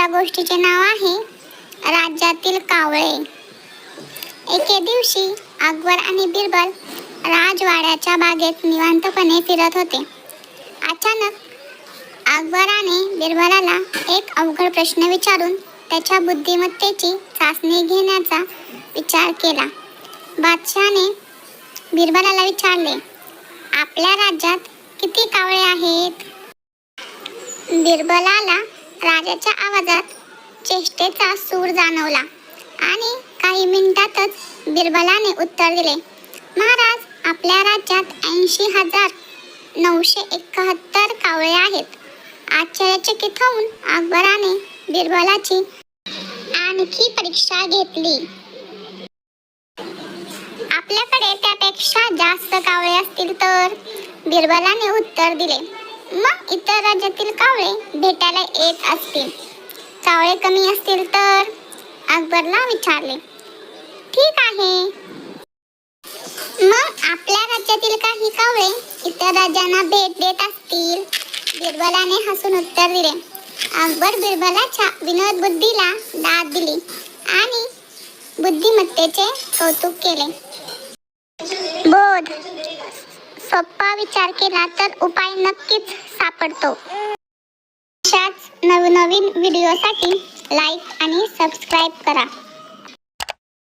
त्या गोष्टीचे नाव आहे राज्यातील कावळे. एके दिवशी अकबर आणि बिरबल राजवाड्याच्या बागेत निवांतपणे फिरत होते. अचानक अकबराने बिरबलाला एक अवघड प्रश्न विचारून त्याच्या बुद्धिमत्तेची चाचणी घेण्याचा विचार केला. बादशहाने बिरबलाला विचारले आपल्या राज्यात किती कावळे आहेत? बिरबलाला राजाच्या आवाजात चेष्टेचा सूर जाणवला आणि काही मिनिटातच बिरबलाने उत्तर दिले महाराज आपल्या राज्यात ऐंशी हजार नऊशे एकाहत्तर कावळे आहेत. आश्चर्यचकित होऊन अकबराने बिरबलाची आणखी परीक्षा घेतली. आपल्याकडे त्यापेक्षा जास्त कावळे असतील तर? बिरबलाने उत्तर दिले मग इतर राज्यातील कावळे भेटायला येत असतील. कावळे कमी असतील तर? अकबरला विचारले. ठीक आहे. मग आपल्या राज्यातील काही कावळे इतर राज्यांना भेट देत असतील? बिरबलाने हसून उत्तर दिले. अकबर बिरबलाच्या विनोद बुद्धीला दाद दिली आणि बुद्धिमत्तेचे कौतुक केले. बोध. सोपा विचार केला तर उपाय नक्कीच सापडतो. अशाच नवनवीन व्हिडिओसाठी लाईक आणि सबस्क्राईब करा.